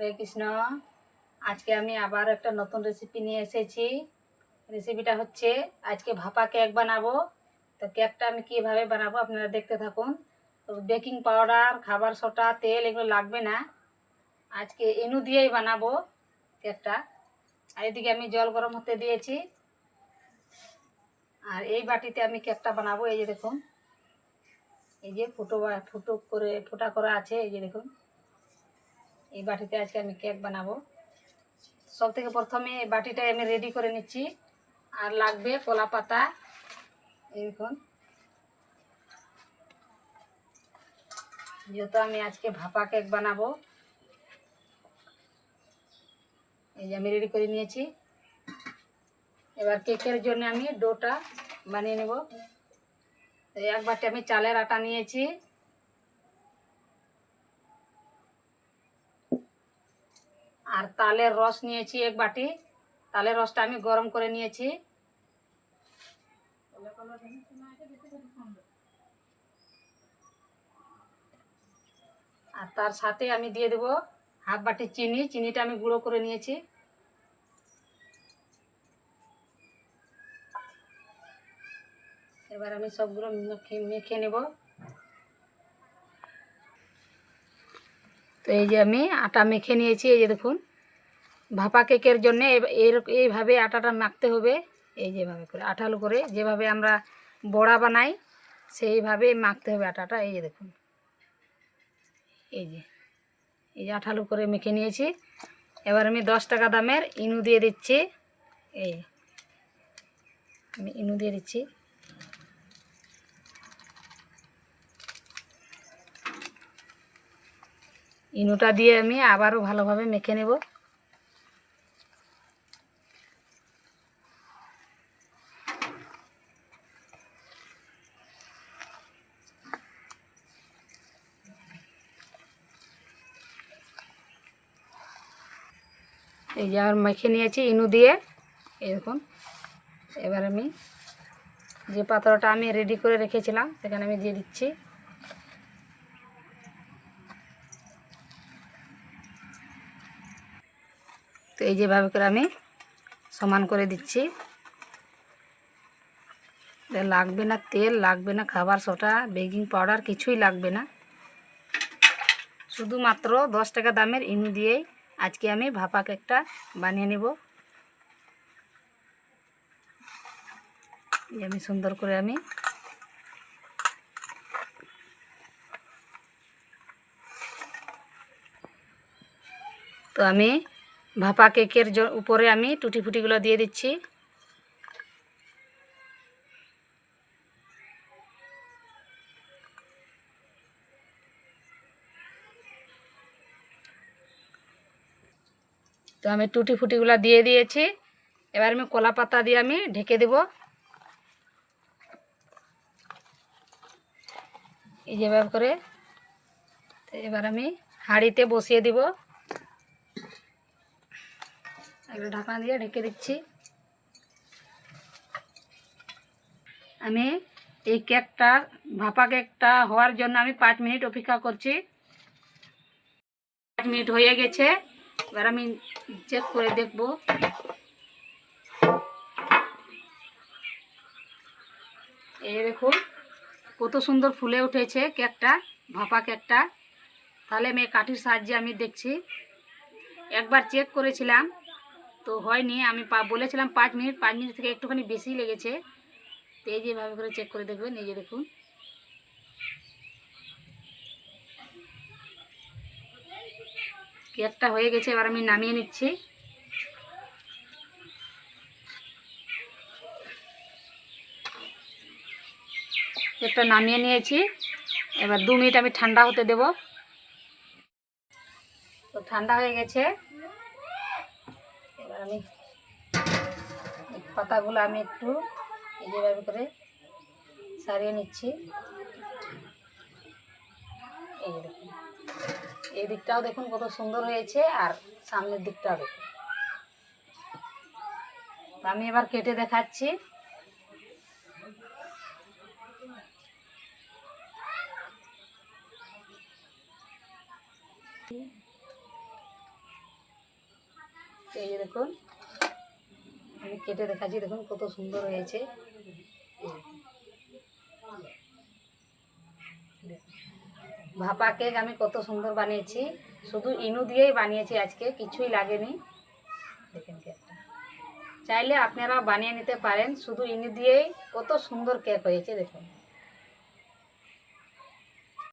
হরে কৃষ্ণ। আজকে আমি আবার একটা নতুন রেসিপি নিয়ে এসেছি। রেসিপিটা হচ্ছে আজকে ভাপা কেক বানাবো। তো কেকটা আমি কীভাবে বানাবো আপনারা দেখতে থাকুন। তো বেকিং পাউডার খাবার সোটা তেল এগুলো লাগবে না। আজকে এনু দিয়েই বানাবো কেকটা আর এদিকে আমি জল গরম হতে দিয়েছি। আর এই বাটিতে আমি কেকটা বানাবো, এই যে দেখুন। এই যে ফুটো ফুটো করে, ফোটা করা আছে, এই যে দেখুন। এই বাটিতে আজকে আমি কেক বানাবো। সব থেকে প্রথমে এই বাটিটা আমি রেডি করে নিচ্ছি। আর লাগবে কলা পাতা। দেখুন। যেহেতু আমি আজকে ভাপা কেক বানাবো, এই যে আমি রেডি করে নিয়েছি। এবার কেকের জন্য আমি ডোটা বানিয়ে নেব। এক বাটি আমি চালের আটা নিয়েছি। আর তালের রস নিয়েছি এক বাটি। তালের রসটা আমি গরম করে নিয়েছি। আর তার সাথে আমি দিয়ে দেব হাফ বাটি চিনি। চিনিটা আমি গুঁড়ো করে নিয়েছি। এবার আমি সবগুলো মেখে নেব। তো এই যে আমি আটা মেখে নিয়েছি, এই যে দেখুন। ভাপা কেকের জন্য এইভাবে আটাটা মাখতে হবে। এই যেভাবে করে, আঠালো করে যেভাবে আমরা বড়া বানাই, সেইভাবে মাখতে হবে আটাটা। এই যে দেখুন। এই যে এই যে আঠালো করে মেখে নিয়েছি। এবার আমি দশ টাকা দামের ইনু দিয়ে দিচ্ছি। এই, আমি ইনু দিয়ে দিচ্ছি। ইনুটা দিয়ে আমি আবারও ভালোভাবে মেখে নেব। এই যে আর মেখে নিয়েছি ইনু দিয়ে। এরকম এবার আমি যে পাত্রটা আমি রেডি করে রেখেছিলাম, সেখানে আমি দিয়ে দিচ্ছি। তো এই যেভাবে করে আমি সমান করে দিচ্ছি। লাগবে না তেল, লাগবে না খাবার সোটা বেকিং পাউডার কিছুই লাগবে না। শুধুমাত্র দশ টাকা দামের ইনু দিয়েই আজকে আমি ভাপা কেকটা বানিয়ে নেব। আমি সুন্দর করে আমি তো আমি ভাপা কেকের উপরে আমি টুটি ফুটিগুলো দিয়ে দিচ্ছি। তো আমি টুটি ফুটিগুলো দিয়ে দিয়েছি। এবার আমি কলা পাতা দিয়ে আমি ঢেকে দেব। এই যেভাবে করে এবার আমি হাঁড়িতে বসিয়ে দিব। ঢাকনা দিয়ে ঢেকে দিচ্ছি। আমি এই কেকটা, ভাপা কেকটা হওয়ার জন্য আমি পাঁচ মিনিট অপেক্ষা করছি। পাঁচ মিনিট হয়ে গেছে। এবার আমি চেক করে দেখব। এই দেখুন, কত সুন্দর ফুলে উঠেছে কেকটা, ভাপা কেকটা। তাহলে আমি কাঠির সাহায্যে আমি দেখছি। একবার চেক করেছিলাম, তো হয়নি, আমি বলেছিলাম পাঁচ মিনিট পাঁচ মিনিট থেকে একটুখানি বেশি লেগেছে। তো এই যেভাবে করে চেক করে দেখবেন, এই যে দেখুন। কেকটা হয়ে গেছে, এবার আমি নামিয়ে নিচ্ছি। কেকটা নামিয়ে নিয়েছি। এবার দু মিনিট আমি ঠান্ডা হতে দেব। তো ঠান্ডা হয়ে গেছে। এবার আমি পাতাগুলো আমি একটু এই যেভাবে করে সারিয়ে নিচ্ছি। এই এই দিকটাও দেখুন কত সুন্দর হয়েছে আর সামনের দিকটাও দেখুন। আমি এবার কেটে দেখাচ্ছি। এই দেখুন, আমি কেটে দেখাচ্ছি, দেখুন কত সুন্দর হয়েছে। ভাপা কেক আমি কত সুন্দর বানিয়েছি। শুধু ইনু দিয়েই বানিয়েছি আজকে, কিছুই লাগেনি। দেখেন কেকটা। চাইলে আপনারা বানিয়ে নিতে পারেন, শুধু ইনু দিয়েই কত সুন্দর কেক হয়েছে, দেখুন।